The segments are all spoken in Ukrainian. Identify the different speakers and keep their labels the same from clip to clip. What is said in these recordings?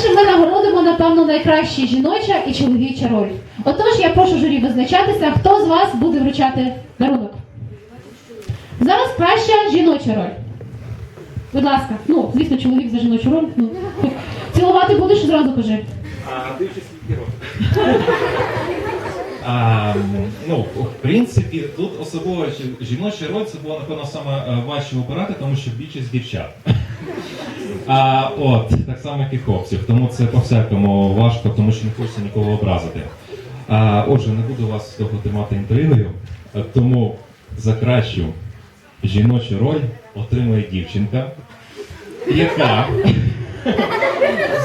Speaker 1: По-перше, ми нагородимо, напевно, найкраща жіноча і чоловіча роль. Отож, я прошу журі визначатися, хто з вас буде вручати дарунок. Зараз краща жіноча роль. Будь ласка, ну, звісно, чоловік за жіночу роль. Ну. Цілувати будеш зразу кажи.
Speaker 2: А років. А, ну, в принципі, тут особова жіноча роль це було, напевно, саме е, важче обирати, тому що більшість дівчат. А от, так само, як і хлопців. Тому це по-всякому важко, тому що не хочеться нікого образити. А, отже, не буду вас довго тримати інтригою, тому за кращу жіночу роль отримує дівчинка, яка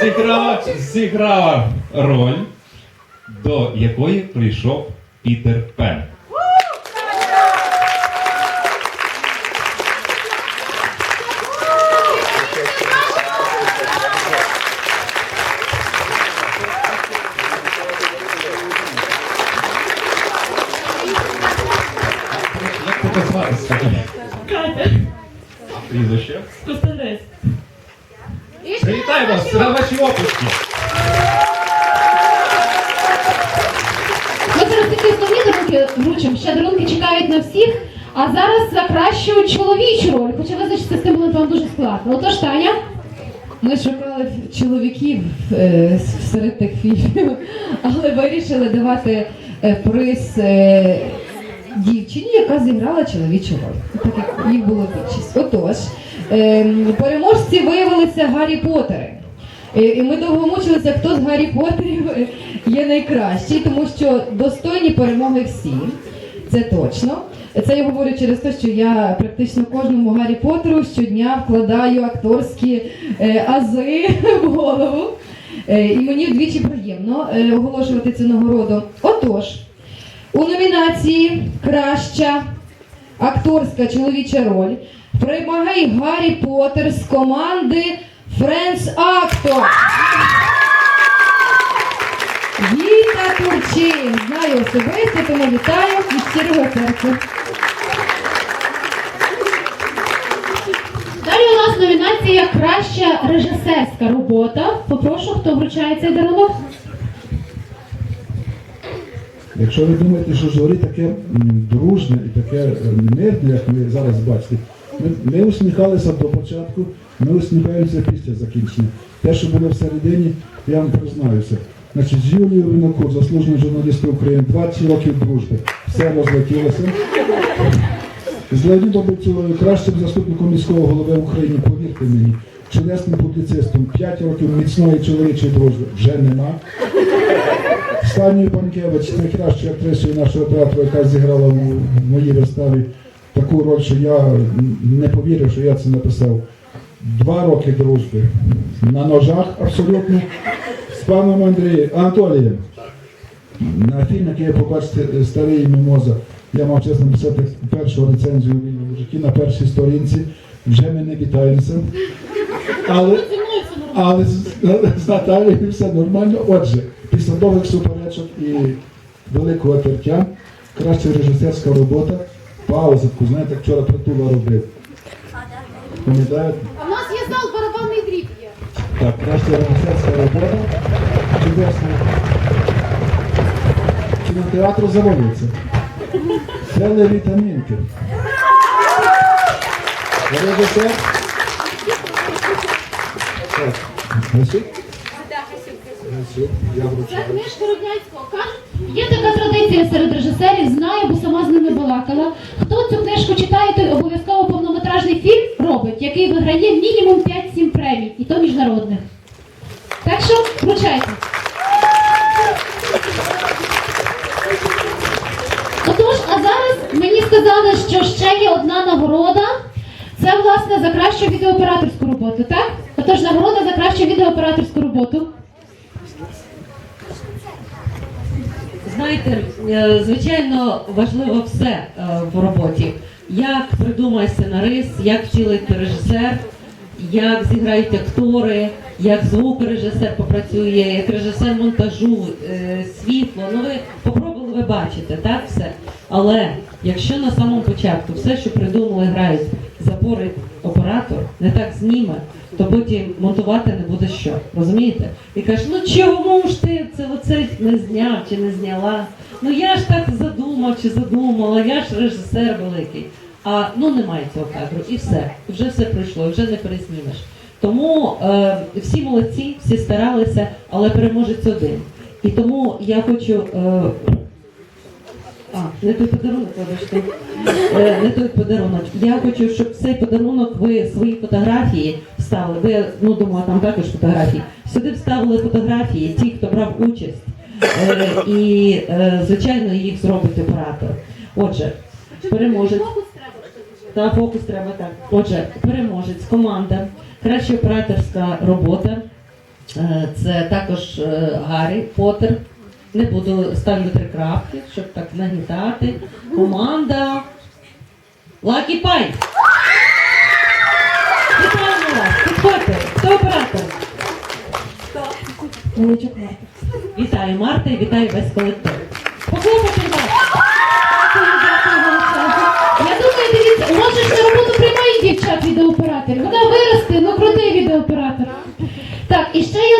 Speaker 2: зіграла, зіграла роль, до якої прийшов Пітер Пен.
Speaker 3: Костенець.
Speaker 2: Привітай вас, це ваші опуски.
Speaker 1: Ми зараз такі основні дарунки вручимо, ще дарунки чекають на всіх. А зараз за кращу чоловічу роль, хоча визначитися з тим було вам дуже складно. Отож, Таня.
Speaker 4: Ми шукали чоловіків е, серед тих фільмів, але вирішили давати е, приз е, дівчині, яка зіграла чоловічу роль. Так як їх було більшість. Отож, переможці виявилися Гаррі Поттери. І ми довго мучилися, хто з Гаррі Поттерів є найкращий, тому що достойні перемоги всі. Це точно. Це я говорю через те, що я практично кожному Гаррі Поттеру щодня вкладаю акторські е, ази в голову. Е, і мені вдвічі приємно е, оголошувати цю нагороду. Отож, у номінації Краща акторська чоловіча роль перемагає Гаррі Поттер з команди Friends Actor. Віта Турчин! Знаю особисто, тому вітаю від щирого серця.
Speaker 1: Далі у нас номінація Краща режисерська робота. Попрошу, хто вручає цей дарунок.
Speaker 5: Якщо ви думаєте, що журі таке дружне і таке мирне, як ви зараз бачите, ми, усміхалися до початку, ми усміхаємося після закінчення. Те, що було всередині, я вам признаюся. Значить, з Юлією Винокур, заслуженою журналістом України, 20 років дружби. Все розлетілося. З Леонідом Бецюрою, кращим заступником міського голови України, повірте мені, чудесним публіцистом, 5 років міцної чоловічої дружби вже нема. Станію Панкевич, найкращою актрисою нашого театру, яка зіграла в моїй виставі таку роль, що я не повірив, що я це написав. Два роки дружби на ножах абсолютно з паном Андрієм Анатолієм. На фільм, який ви побачите старий мімоза, я мав чесно написати першу рецензію вільному житті на першій сторінці. Вже ми не вітаємося. Але але з Наталією все нормально. Отже, після довгих суперечок і великого тертя, краща режисерська робота, пауза, таку, знаєте, як вчора Притула робив. Пам'ятаєте?
Speaker 1: В нас є зал барабанний дріб є.
Speaker 5: Так, краща режисерська робота. Чудесно. Кінотеатру заводиться. Сели вітамінки. Режисер. Так, Гасюк? Гасюк, я
Speaker 1: Це книжка Рудняцького. Кажуть, є така традиція серед режисерів, знаю, бо балакала. Хто цю книжку читає, той обов'язково повнометражний фільм робить, який виграє мінімум 5-7 премій, і то міжнародних. Так що вручайте. Отож, а зараз мені сказали, що ще є одна нагорода. Це власне за кращу відеооператорську роботу, так? Отож, нагорода за кращу відеооператорську роботу.
Speaker 3: Знаєте, е, звичайно, важливо все е, в роботі. Як придумає сценарист, як втілить режисер, як зіграють актори, як звукорежисер попрацює, як режисер монтажу, е, світло. Ну ви попробували, ви бачите, так все. Але якщо на самому початку все, що придумали, грають запорить оператор, не так зніме, то потім монтувати не буде що. Розумієте? І каже, ну чому ж ти це оце не зняв чи не зняла? Ну я ж так задумав чи задумала, я ж режисер великий. А ну немає цього кадру, і все. Вже все пройшло, вже не перезнімеш. Тому е, всі молодці, всі старалися, але переможець один. І тому я хочу. Е, а, не той подарунок, вибачте. Е, не той подарунок. Я хочу, щоб цей подарунок ви свої фотографії вставили. Ви, ну думаю, там також фотографії. Сюди вставили фотографії, ті, хто брав участь. Е, і, е, звичайно, їх зробить оператор. Отже, переможець. Та фокус треба так. Отже, переможець, команда, краща операторська робота. Е, Це також е, Гаррі Поттер. Не буду ставлю три крапки, щоб так нагнітати. Команда Лакі Пай. Вітаємо! Підходьте! Хто оператор? Вітаю Марта і вітаю весь колектив. Похлопайте вас!
Speaker 1: Я думаю, дивіться, може ж на роботу приймають дівчат відеооператорів. Вона виросте, ну крутий відеооператор. Так, і ще номінація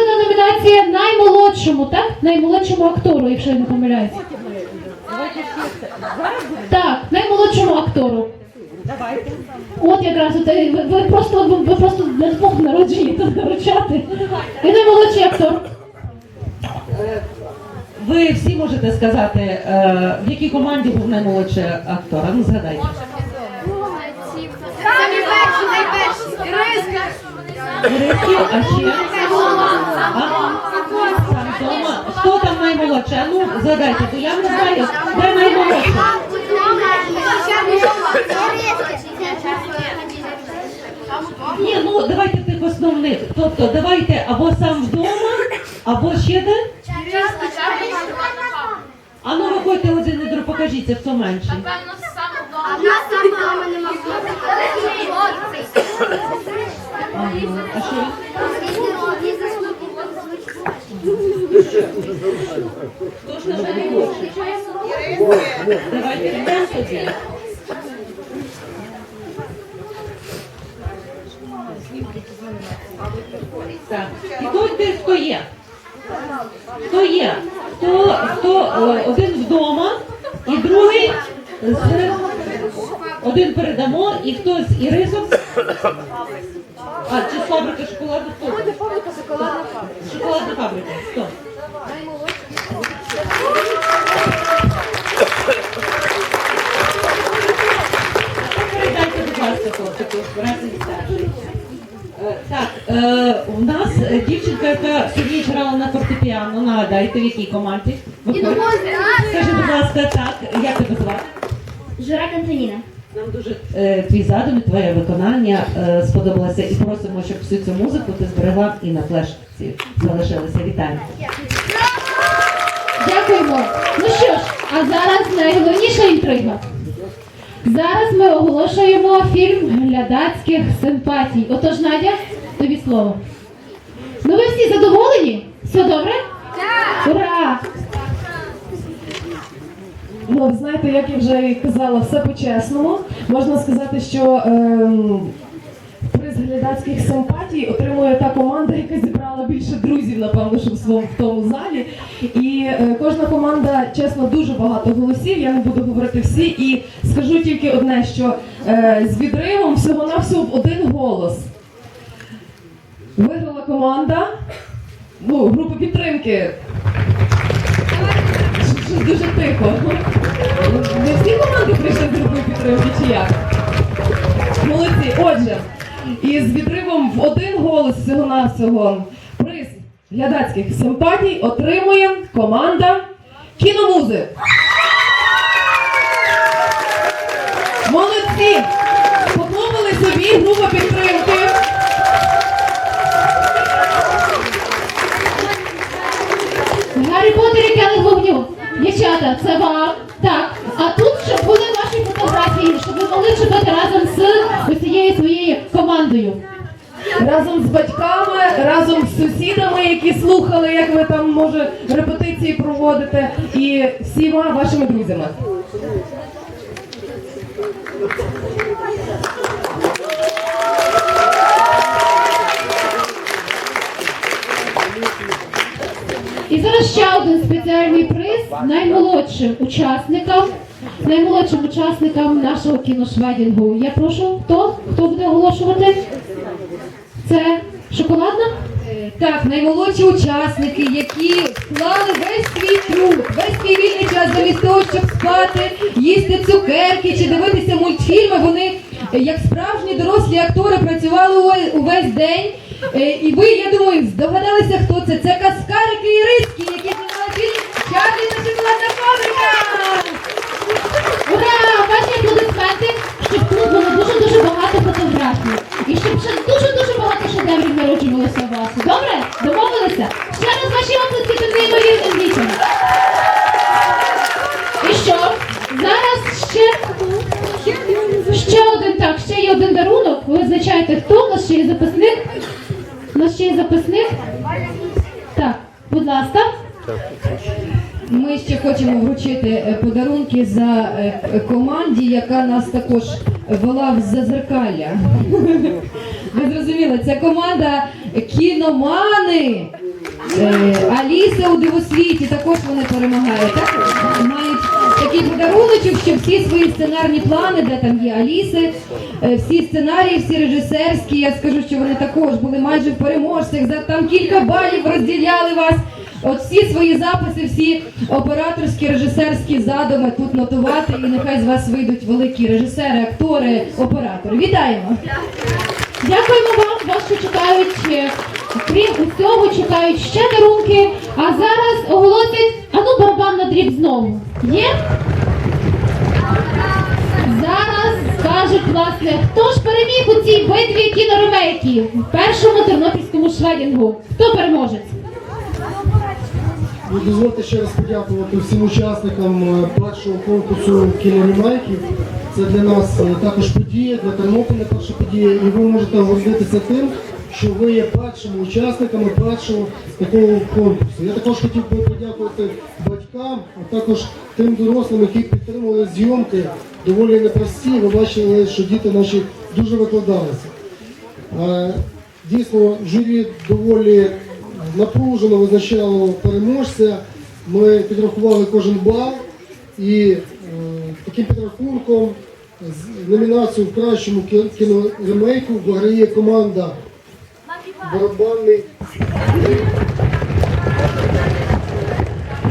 Speaker 1: наймолодшому, так? Наймолодшому актору, якщо я не помиляюся. Так, наймолодшому актору.
Speaker 3: Давайте.
Speaker 1: От якраз от, е, ви, ви просто ви, ви просто для двох народжені тут вручати. І наймолодший актор.
Speaker 3: Ви всі можете сказати, е, в якій команді був наймолодший актор? А ну згадайте.
Speaker 6: Самі перші, найперші. Риска.
Speaker 3: Грицький, а ще? А? Хто там наймолодший? А ну згадайте, бо я не знаю, де наймолодший. Ні, ну давайте тих основних. Тобто давайте або сам вдома, або ще де. А ну виходьте один друг, покажіться, хто Ага. А що? Хто ж там наймолодший? Давайте йдемо тоді. Так. І тут ти хто є? Хто є? Хто, хто е, один вдома і другий з один передамо, і хто з Ірисом? А, чи з фабрики шоколаду? Хто?
Speaker 6: Фабрика шоколадна фабрика.
Speaker 3: Шоколадна фабрика. Хто? Передайте, будь ласка, хлопчику, разом старший. Е, Так, е, у нас дівчинка, яка сьогодні грала на фортепіано, нагадайте, в якій команді? Скажи, будь ласка, так, як тебе звати?
Speaker 6: Журак Антоніна.
Speaker 3: Нам дуже е, твій задум, і твоє виконання сподобалося і просимо, щоб всю цю музику ти зберегла і на флешці залишилася. Вітаю.
Speaker 1: Дякуємо. Ну що ж, а зараз найголовніша інтрига. Зараз ми оголошуємо фільм глядацьких симпатій. Отож, Надя, тобі слово. Ну ви всі задоволені? Все добре? Так! Ура!
Speaker 7: Ну, знаєте, як я вже і казала, все по-чесному. Можна сказати, що ем, глядацьких симпатій отримує та команда, яка зібрала більше друзів, напевно, що в своєму в тому залі. І е, кожна команда, чесно, дуже багато голосів. Я не буду говорити всі. І скажу тільки одне, що е, з відривом всього-навсього в один голос. Виграла команда, ну, група підтримки. Щось дуже тихо. Не всі команди прийшли з групою підтримки чи як? Молодці. Отже, і з відривом в один голос всього-навсього приз глядацьких симпатій отримує команда кіномузи. Молодці! Поклопали собі група підтримки.
Speaker 1: Гаррі Поттер і келих вогню. Дівчата, це вам. Так. А тут, щоб були щоб ви могли читати разом з усією своєю командою.
Speaker 7: Разом з батьками, разом з сусідами, які слухали, як ви там може репетиції проводите, і всіма вашими друзями.
Speaker 1: І зараз ще один спеціальний приз наймолодшим учасникам наймолодшим учасникам нашого кіношведінгу. Я прошу, хто? Хто буде оголошувати? Це шоколадна?
Speaker 4: Е, Так, наймолодші учасники, які вклали весь свій труд, весь свій вільний час замість того, щоб спати, їсти цукерки чи дивитися мультфільми. Вони, е, як справжні дорослі актори, працювали увесь день. Е, І ви, я думаю, здогадалися, хто це. Це каскарики і риски, які знімали фільм Чарлі та шоколадна фабрика.
Speaker 1: Багато. І щоб ще дуже-дуже багато шедеврів народжувалося у вас. Добре? Домовилися? Ще раз ваші оплески під неймовірним дітям. І що? Зараз ще. Ще один так, ще є один дарунок. Ви визначаєте, хто у нас ще є записник? У нас ще є записник? Так, будь ласка.
Speaker 4: Ми ще хочемо вручити е, подарунки за е, команді, яка нас також вела в зазеркалля. Ви зрозуміли, це команда кіномани. Е, Аліса у дивосвіті також вони перемагають. Так? Мають такий подаруночок, що всі свої сценарні плани, де там є Аліси, всі сценарії, всі режисерські. Я скажу, що вони також були майже в переможцях. За там кілька балів розділяли вас. От всі свої записи, всі операторські, режисерські задуми тут нотувати, і нехай з вас вийдуть великі режисери, актори, оператори. Вітаємо!
Speaker 1: Дякуємо вам, вас ще чекають, е, крім усього, чекають ще дарунки. А зараз оголосять, а ну барабан дріб знову. Є? Зараз скажуть, власне, хто ж переміг у цій битві кіноремейків в першому тернопільському шведінгу. Хто переможець?
Speaker 8: Дозвольте ще раз подякувати всім учасникам е, першого конкурсу кінорімейків. Це для нас е, також подія, для Тернополя перша подія, і ви можете гордитися тим, що ви є першими учасниками першого такого конкурсу. Я також хотів би подякувати батькам, а також тим дорослим, які підтримували зйомки доволі непрості. Ви бачили, що діти наші дуже викладалися. Е, Дійсно, журі доволі напружено визначало переможця. Ми підрахували кожен бал і е, таким підрахунком з номінацію в кращому кі- кіноремейку виграє команда барабанний.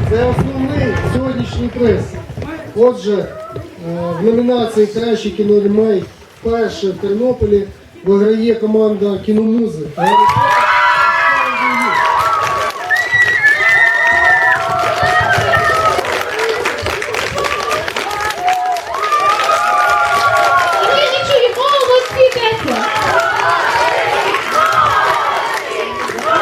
Speaker 8: Це основний сьогоднішній приз. Отже, е, в номінації Кращий кіноремейк вперше в Тернополі виграє команда кіномузи.